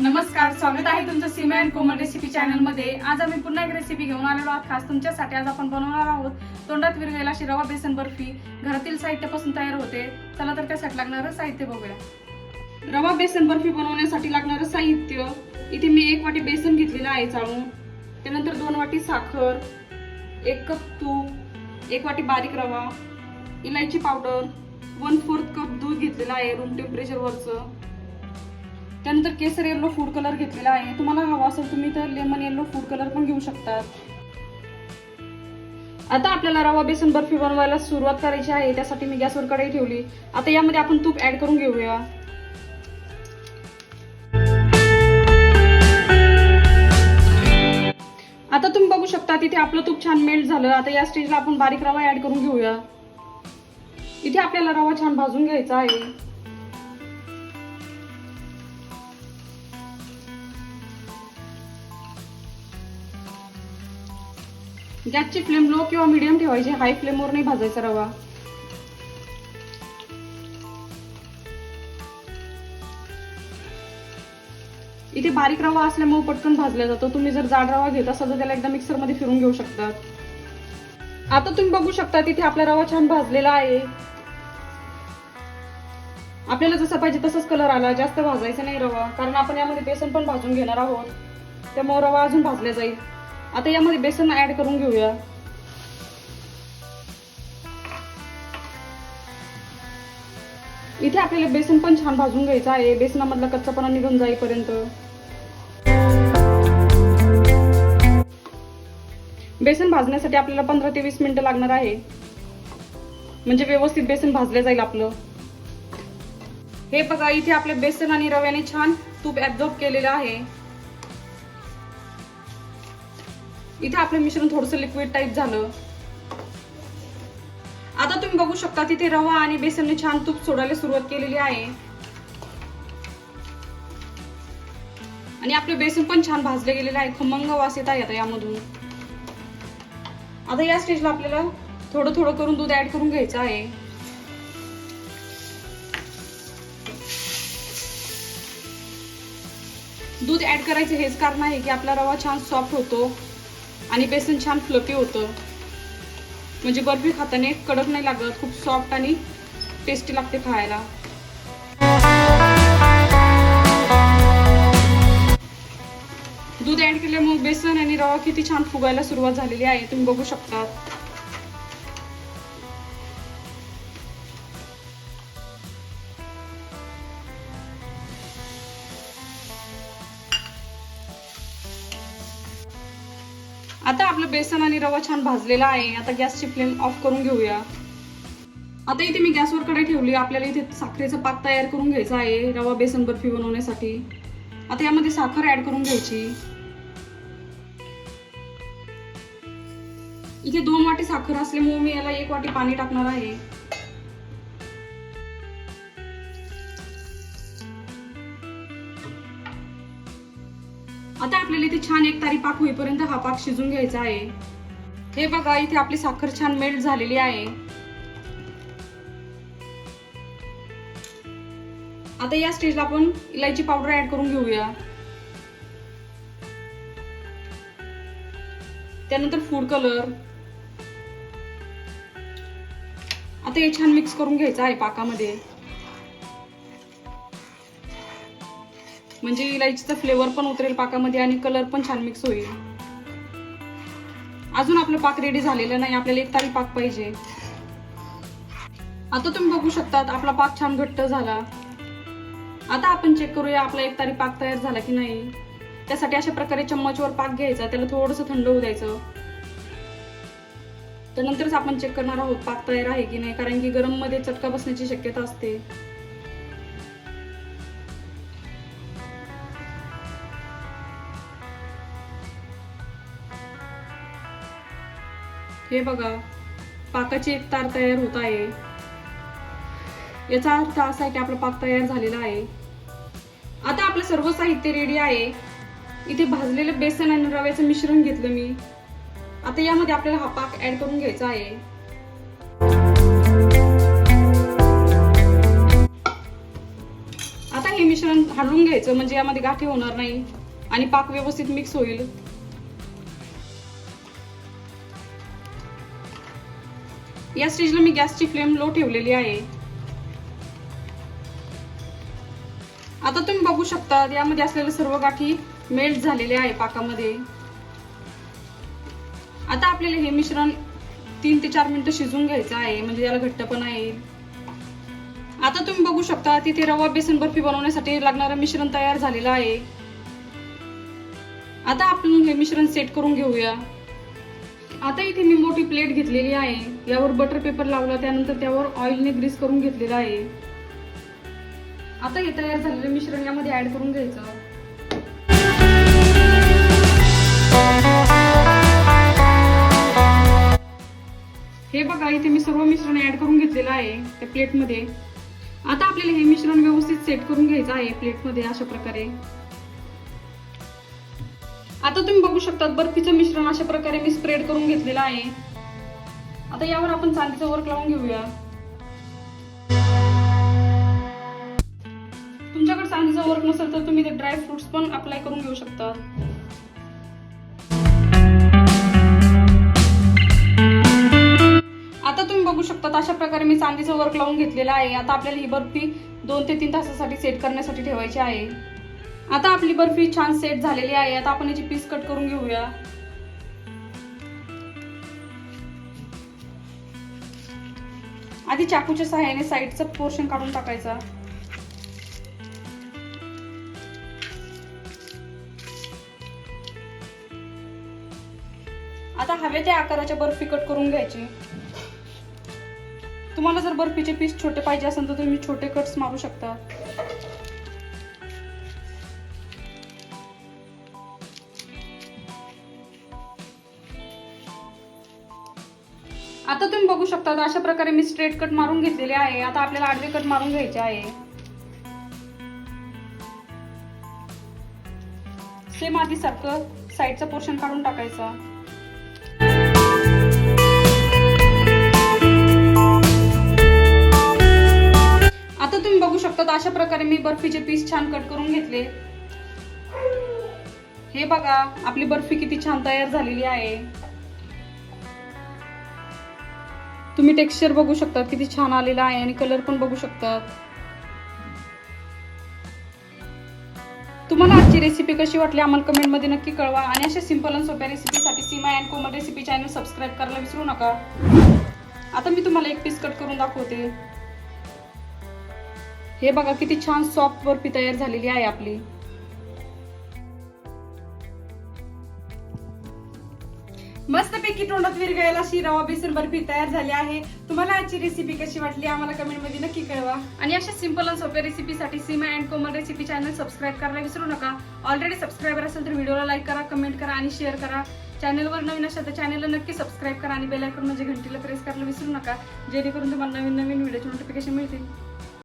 नमस्कार स्वागत आहे तुमचं सीमा अँड कोमल रेसिपी चॅनलमध्ये आज आम्ही पुन्हा एक रेसिपी घेऊन आलेलो आहोत. खास तुमच्यासाठी आज आपण बनवणार आहोत तोंडात विरघळेल रवा बेसन बर्फी. घरातील साहित्यापासून तयार होते. चला तर त्यासाठी लागणारं साहित्य बघूया. रवा बेसन बर्फी बनवण्यासाठी लागणारं साहित्य. इथे मी एक वाटी बेसन घेतलेलं आहे चाळून. त्यानंतर दोन वाटी साखर एक कप तूप एक वाटी बारीक रवा इलायची पावडर वन फोर्थ कप दूध घेतलेलं आहे रूम टेम्परेचरवरचं त्यानंतर केसर येल्लो फूड कलर घेतलेला आहे. तुम्हाला हवा असेल तुम्ही तर लेमन येल्लो फूड कलर पण घेऊ शकतात. आता आपल्याला रवा बेसन बर्फी बनवायला सुरुवात करायची आहे. त्यासाठी मी गॅसवर कढई ठेवली. आता यामध्ये आपण तूप ऍड करून घेऊया. आता तुम्ही बघू शकता तिथे आपलं तूप छान मेल्ट झालं. आता या स्टेजला आपण बारीक रवा ऍड करून घेऊया. इथे आपल्याला रवा छान भाजून घ्यायचा आहे. गॅसची फ्लेम लो किंवा मिडियम ठेवायची हाय फ्लेमवर नाही भाजायचा रवा. इथे बारीक रवा असल्यामुळे पटकन भाजला जातो. तुम्ही जर जाड रवा घेत असाल तर त्याला एकदा मिक्सरमध्ये फिरून घेऊ शकतात. आता तुम्ही बघू शकता तिथे आपला रवा छान भाजलेला आहे. आपल्याला जसा पाहिजे तसाच कलर आला. जास्त भाजायचा नाही रवा. कारण आपण यामध्ये बेसन पण भाजून घेणार आहोत. त्यामुळे रवा अजून भाजला जाईल. आता यामध्ये बेसन ऍड करून घेऊया. इथे आपल्याला बेसन पण छान भाजून घ्यायचं आहे. बेसनामधला कच्चापणा निघून जाईपर्यंत. बेसन भाजण्यासाठी आपल्याला पंधरा ते वीस मिनिटं लागणार आहे. म्हणजे व्यवस्थित बेसन भाजलं जाईल आपलं. हे बघा इथे आपले बेसन आणि रव्याने छान तूप ऍब्झॉर्ब केलेलं आहे. इथे आपलं मिश्रण थोडस लिक्विड टाईप झालं. आता तुम्ही बघू शकता तिथे रवा आणि बेसनने छान तूप सोडायला सुरुवात केलेली आहे. आणि आपलं बेसन पण छान भाजले गेलेलं आहे. खमंग वास येत आहे आता यामधून. आता या स्टेजला आपल्याला थोडं थोडं करून दूध ऍड करून घ्यायचं आहे. दूध ऍड करायचं हेच कारण आहे की आपला रवा छान सॉफ्ट होतो. आणि बेसन छान फ्लपी होतं. म्हणजे बर्फी खाताने कडक नाही लागत खूप सॉफ्ट आणि टेस्टी लागते खायला. दूध ॲड केल्यामुळे बेसन आणि रवा किती छान फुगायला सुरुवात झालेली आहे तुम्ही बघू शकता आता आपलं बेसन आणि रवा छान भाजलेला आहे. आता गॅसची फ्लेम ऑफ करून घेऊया. आता इथे मी गॅसवर कढई ठेवली. आपल्याला इथे साखरेचा पाक तयार करून घ्यायचा आहे रवा बेसन बर्फी बनवण्यासाठी. आता यामध्ये साखर ऍड करून घ्यायची. इथे दोन वाटी साखर असल्यामुळे मी याला एक वाटी पाणी टाकणार आहे. आता आपल्याला इथे छान एक तारी पाक होईपर्यंत हा पाक शिजून घ्यायचा आहे. हे बघा इथे आपली साखर छान मेल्ट झालेली आहे. आता या स्टेजला आपण इलायची पावडर ऍड करून घेऊया. त्यानंतर फूड कलर आता हे छान मिक्स करून घ्यायचं आहे पाकामध्ये. म्हणजे इलायचीचा फ्लेवर पण उतरेल पाकामध्ये आणि कलर पण छान मिक्स होईल. अजून आपलं पाक रेडी झालेलं नाही आपल्याला एक तारी पाक पाहिजे. आता तुम्ही बघू शकतात आपला पाक छान घट्ट झाला. आता आपण चेक करूया आपला एक तारी पाक तयार झाला की नाही. त्यासाठी अशा प्रकारे चम्मचवर पाक घ्यायचा त्याला थोडस थंड होऊ द्यायचं. त्यानंतरच आपण चेक करणार आहोत पाक तयार आहे की नाही कारण की गरममध्ये चटका बसण्याची शक्यता असते. हे बघा पाकाची एक तार तयार होत आहे. याचा अर्थ असा आहे की आपला पाक तयार झालेला आहे. आता आपलं सर्व साहित्य रेडी आहे. इथे भाजलेलं बेसन आणि रव्याचं मिश्रण घेतलं मी. आता यामध्ये आपल्याला हा पाक ऍड करून घ्यायचा आहे. आता हे मिश्रण मिश्रण हलवून घ्यायचं म्हणजे यामध्ये गाठी होणार नाही आणि पाक व्यवस्थित मिक्स होईल. या स्टेजला मी गॅसची फ्लेम लो ठेवलेली आहे. आता तुम्ही बघू शकता यामध्ये असलेल्या सर्व गाठी मेल्ट झालेले आहे पाकामध्ये. आता आपल्याला हे मिश्रण तीन ते चार मिनिटं शिजवून घ्यायचं आहे म्हणजे याला घट्टपणा येईल आता तुम्ही बघू शकता तिथे रवा बेसन बर्फी बनवण्यासाठी लागणारं मिश्रण तयार झालेलं आहे. आता आपण हे मिश्रण सेट करून घेऊया. आता इथे मी मोठी प्लेट घेतलेली आहे. यावर बटर पेपर लावला त्यानंतर त्यावर ऑइलने ग्रीस करून घेतलेला आहे. आता हे तयार झालेलं मिश्रण यामध्ये ऍड करून घ्यायचं. हे बघा इथे मी सर्व मिश्रण ऍड करून घेतलेलं आहे त्या प्लेटमध्ये आता आपल्याला हे मिश्रण व्यवस्थित सेट करून घ्यायचं आहे प्लेटमध्ये अशा प्रकारे. आता तुम्ही बघू शकता बर्फीचं मिश्रण अशा प्रकारे मी स्प्रेड करून घेतलेलं आहे. आता यावर आपण चांदीचं वर्क लावून घेऊया. तुमच्याकडे चांदीचं वर्क नसेल तर तुम्ही ते ड्राय फ्रुट्स पण अप्लाय करून घेऊ शकता. आता तुम्ही बघू शकता अशा प्रकारे मी चांदीचं वर्क लावून घेतलेलं आहे. आता आपल्याला ही बर्फी दोन ते तीन तासासाठी सेट करण्यासाठी ठेवायची आहे. आता आपली बर्फी छान सेट झालेली आहे. आता आपण याची पीस कट करून घेऊया. आधी चाकूच्या सहाय्याने साईडचं पोर्शन काढून टाकायचा. आता हवे त्या आकाराच्या बर्फी कट करून घ्यायची. तुम्हाला जर बर्फीचे पीस छोटे पाहिजे असेल तर तुम्ही छोटे कट्स मारू शकता. तुम्ही बघू शकता. अशा प्रकारे मी स्ट्रेट कट मारून घेतलेले आहे. आता आपल्याला आडवे कट मारून घ्यायचे आहे. सेम आधी सारखं साईडचं पोर्शन काढून टाकायचा. आता तुम्ही बघू शकता अशा प्रकारे मी बर्फीचे पीस छान कट करून घेतले. हे बघा आपली बर्फी किती छान तयार झालेली आहे. तुम्ही टेक्स्चर बघू शकता किती छान आलेला आहे आणि कलर पण बघू शकतात तुम्हाला आजची रेसिपी कशी वाटली आम्हाला कमेंटमध्ये नक्की कळवा आणि अशा सिंपल आणि सोप्या रेसिपीसाठी Seema and Komal recipe channel subscribe करायला विसरू नका. आता मी तुम्हाला एक पीस कट करून दाखवते. हे बघा किती छान सॉफ्ट बर्फी तयार झालेली आहे आपली. मस्तपैकी तोंडात विरघळेल अशी रवा बेसन बर्फी तयार झाली आहे. तुम्हाला आजची रेसिपी कशी वाटली आम्हाला कमेंटमध्ये नक्की कळवा. आणि अशा सिंपल आणि सोप्या रेसिपीसाठी Seema and Komal recipe channel subscribe करायला विसरू नका. ऑलरेडी सबस्क्रायबर असेल तर व्हिडिओला लाईक करा कमेंट करा आणि शेअर करा. चॅनलवर नवीन असेल तर चॅनलला नक्की सबस्क्राईब करा आणि बेल आयकॉन म्हणजे घंटीला प्रेस करायला विसरू नका. जेणेकरून तुम्हाला नवीन नवीन व्हिडिओचे नोटिफिकेशन मिळतील.